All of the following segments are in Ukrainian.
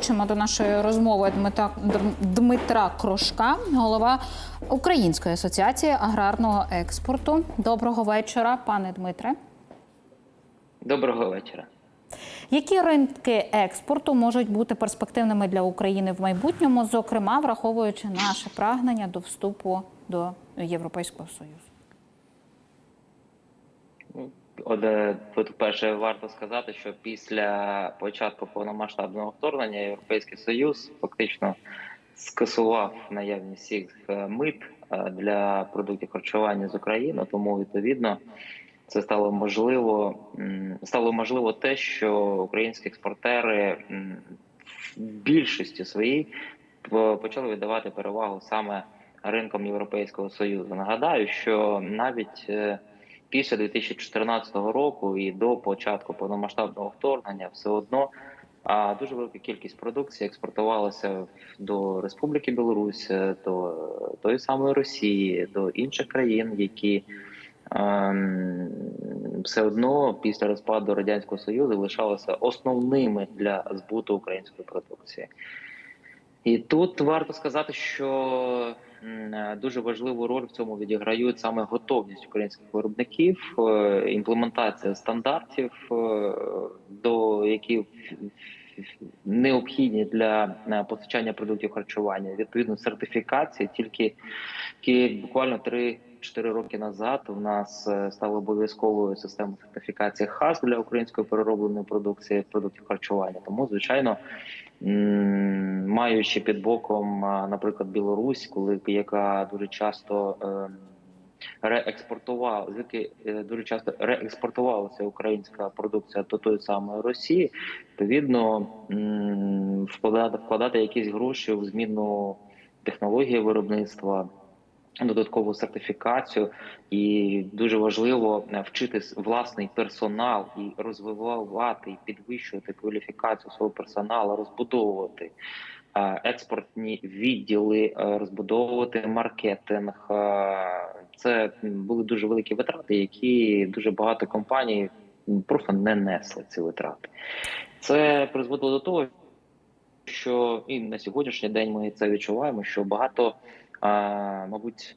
Чимо до нашої розмови Дмитра, Дмитра Крошка, голова Української асоціації аграрного експорту. Доброго вечора, пане Дмитре. Доброго вечора. Які ринки експорту можуть бути перспективними для України в майбутньому, зокрема враховуючи наше прагнення до вступу до Європейського Союзу? Тут перше варто сказати, що після початку повномасштабного вторгнення Європейський Союз фактично скасував наявність всіх е, мит е, для продуктів харчування з України. Тому відповідно це стало можливо стало можливо те, що українські експортери в більшості своїй почали віддавати перевагу саме ринкам Європейського Союзу. Нагадаю, що навіть е, після 2014 року і до початку повномасштабного вторгнення все одно дуже велика кількість продукції експортувалася до Республіки Білорусь, е, до тої самої Росії, до інших країн, які ем, все одно після розпаду радянського союзу лишалися основними для збуту української продукції. І тут варто сказати, що е, дуже важливу роль в цьому відіграють саме готовність українських виробників, е, імплементація стандартів, е, до які необхідні для постачання продуктів харчування, відповідно сертифікації. Тільки, буквально 3-4 роки назад у нас е, стала обов'язковою система сертифікації ХАС для української переробленої продукції продуктів харчування. Тому, звичайно. Маючи під боком, наприклад, Білорусь, коли яка дуже часто ем, реекспортувала, звідки е, дуже часто реекспортувалася українська продукція до тої самої Росії, відповідно вкладати, вкладати якісь гроші в зміну технології виробництва. Додаткову сертифікацію, і дуже важливо е, вчити власний персонал і розвивати і підвищувати кваліфікацію свого персоналу, розбудовувати е, експортні відділи, е, розбудовувати маркетинг. Це були дуже великі витрати, які дуже багато компаній просто не несли ці витрати. Це призводило до того, що і на сьогоднішній день ми це відчуваємо, що багато, мабуть,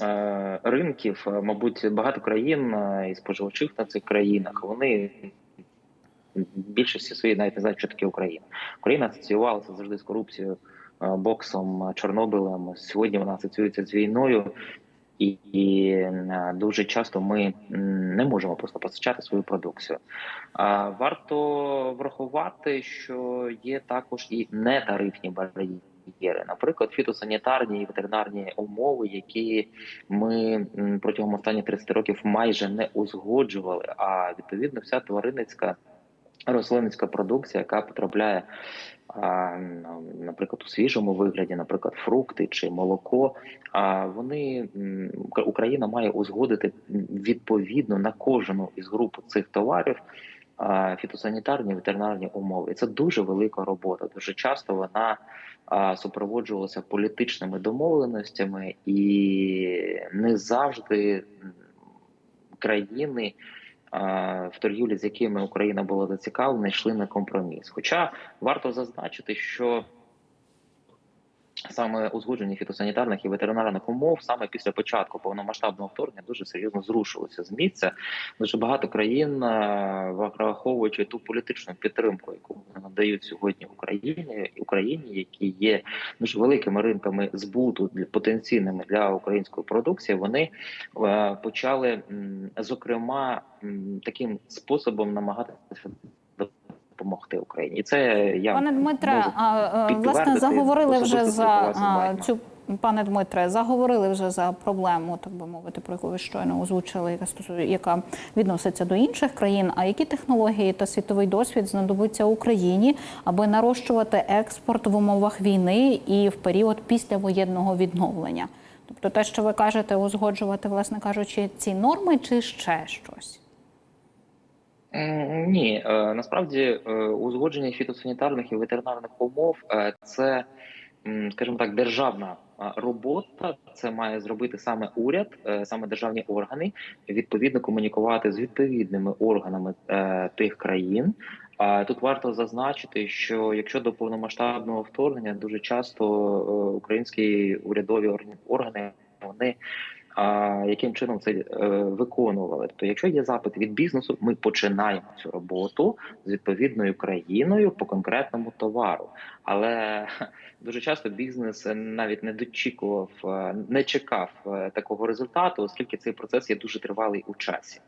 е, ринків, е, мабуть, багато країн е, і споживачів на цих країнах, вони в більшості своїй навіть не знають, що таке Україна. Україна асоціювалася завжди з корупцією, боксом, Чорнобилем. Сьогодні вона асоціюється з війною. І, і дуже часто ми не можемо просто постачати свою продукцію. Варто врахувати, що є також і нетарифні бар'єри, наприклад, фітосанітарні і ветеринарні умови, які ми протягом останніх 30 років майже не узгоджували. А відповідно, вся тваринницька рослинницька продукція, яка потрапляє. Наприклад, у свіжому вигляді, наприклад, фрукти чи молоко. Вони Україна має узгодити відповідно на кожну із груп цих товарів фітосанітарні ветеринарні умови. І це дуже велика робота. Дуже часто вона супроводжувалася політичними домовленостями, і не завжди країни. В торгівлі, з якими Україна була зацікавлена, йшли на компроміс. Хоча варто зазначити, що саме узгодження фітосанітарних і ветеринарних умов саме після початку повномасштабного вторгнення дуже серйозно зрушилося з місця. Дуже багато країн, е, враховуючи ту політичну підтримку, яку вони надають сьогодні Україні, Україні, які є дуже великими ринками збуту для потенційними для української продукції, вони е, почали зокрема таким способом намагатися допомогти Україні, і це я Пане Дмитре, а власне заговорили вже за а, цю пане Дмитре, заговорили вже за проблему, так би мовити, про яку ви щойно озвучили, яка стосує, яка відноситься до інших країн. А які технології та світовий досвід знадобиться Україні, аби нарощувати експорт в умовах війни і в період післявоєнного відновлення? Тобто, те, що ви кажете, узгоджувати, власне кажучи, ці норми, чи ще щось? Ні, е, насправді е, узгодження фітосанітарних і ветеринарних умов е, це, скажімо так, державна робота. Це має зробити саме уряд, саме державні органи, відповідно комунікувати з відповідними органами тих країн. Тут варто зазначити, що якщо до повномасштабного вторгнення дуже часто українські урядові органи- вони яким чином це е, виконували? То якщо є запит від бізнесу, ми починаємо цю роботу з відповідною країною по конкретному товару. Але дуже часто бізнес навіть не дочікував, е, не чекав е, такого результату, оскільки цей процес є дуже тривалий у часі.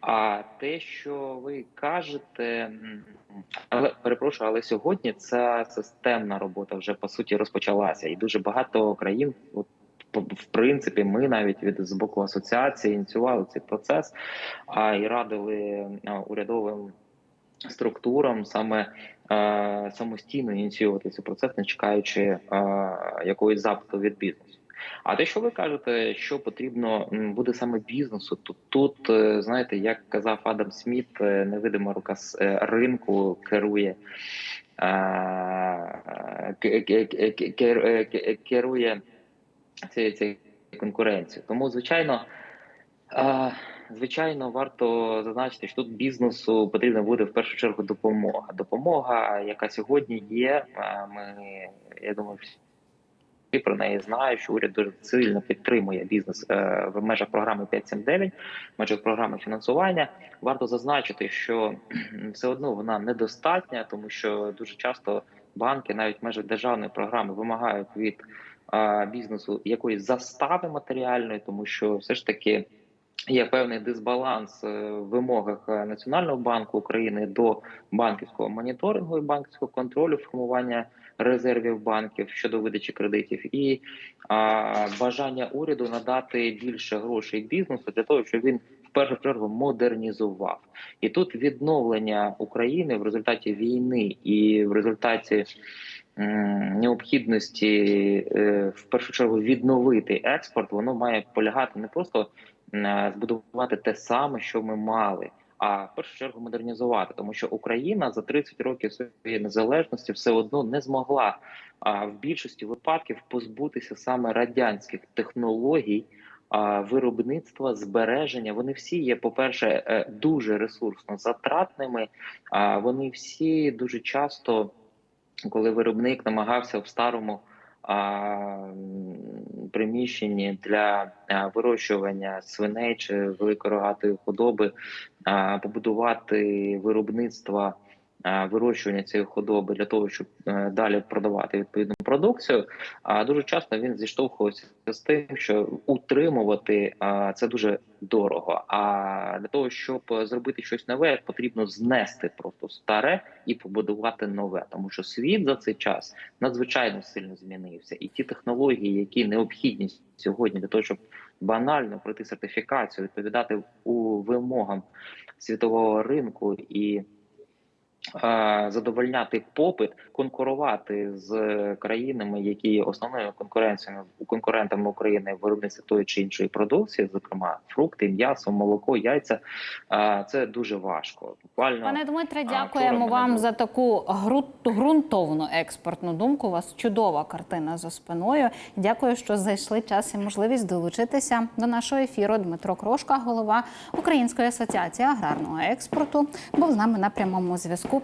А те, що ви кажете, але перепрошую, але сьогодні ця системна робота вже по суті розпочалася, і дуже багато країн, от в принципі, ми навіть від з боку асоціації ініціювали цей процес, а і радили урядовим структурам саме самостійно ініціювати цей процес, не чекаючи якоїсь запиту від бізнесу. А те, що ви кажете, що потрібно буде саме бізнесу, то тут е, знаєте, як казав Адам Сміт, е, невидима рука е, ринку керує. ке- ке- ке- ке- кер- ке- Керує цією цією конкуренцією. Тому, звичайно, е, звичайно, варто зазначити, що тут бізнесу потрібна буде в першу чергу допомога. Допомога, яка сьогодні є. Ми я думаю, всі про неї знають, що уряд дуже сильно підтримує бізнес е, в межах програми 579, в межах програми фінансування. Варто зазначити, що все одно вона недостатня, тому що дуже часто банки, навіть в межах державної програми, вимагають від бізнесу якоїсь застави матеріальної, тому що все ж таки. Є певний дисбаланс е, в вимогах е, Національного банку України до банківського моніторингу і банківського контролю формування резервів банків щодо видачі кредитів, і а, бажання уряду надати більше грошей бізнесу для того, щоб він в першу чергу модернізував. І тут відновлення України в результаті війни і в результаті необхідності е, в першу чергу відновити експорт, воно має полягати не просто м, збудувати те саме, що ми мали. А в першу чергу модернізувати, тому що Україна за 30 років своєї незалежності все одно не змогла а, в більшості випадків позбутися саме радянських технологій виробництва, збереження. Вони всі є, по-перше, е, дуже ресурсно затратними. Вони всі дуже часто, коли виробник намагався в старому. Приміщенні для вирощування свиней чи великорогатої худоби побудувати виробництва вирощування цієї худоби для того, щоб е, далі продавати відповідну продукцію. А дуже часто він зіштовхується з тим, що утримувати це дуже дорого. А для того, щоб зробити щось нове, потрібно знести просто старе і побудувати нове, тому що світ за цей час надзвичайно сильно змінився, і ті технології, які необхідні сьогодні для того, щоб банально пройти сертифікацію, відповідати у вимогам світового ринку і е, задовольняти попит, конкурувати з країнами, які є основними конкуренціями конкурентами України в виробництві тої чи іншої продукції, зокрема фрукти, м'ясо, молоко, яйця. е, Це дуже важко. Буквально Пане Дмитре, дякуємо вам мене за таку ґрунтовну експертну думку. У вас чудова картина за спиною. Дякую, що знайшли час і можливість долучитися до нашого ефіру. Дмитро Крошка, голова Української асоціації аграрного експорту, був з нами на прямому зв'язку.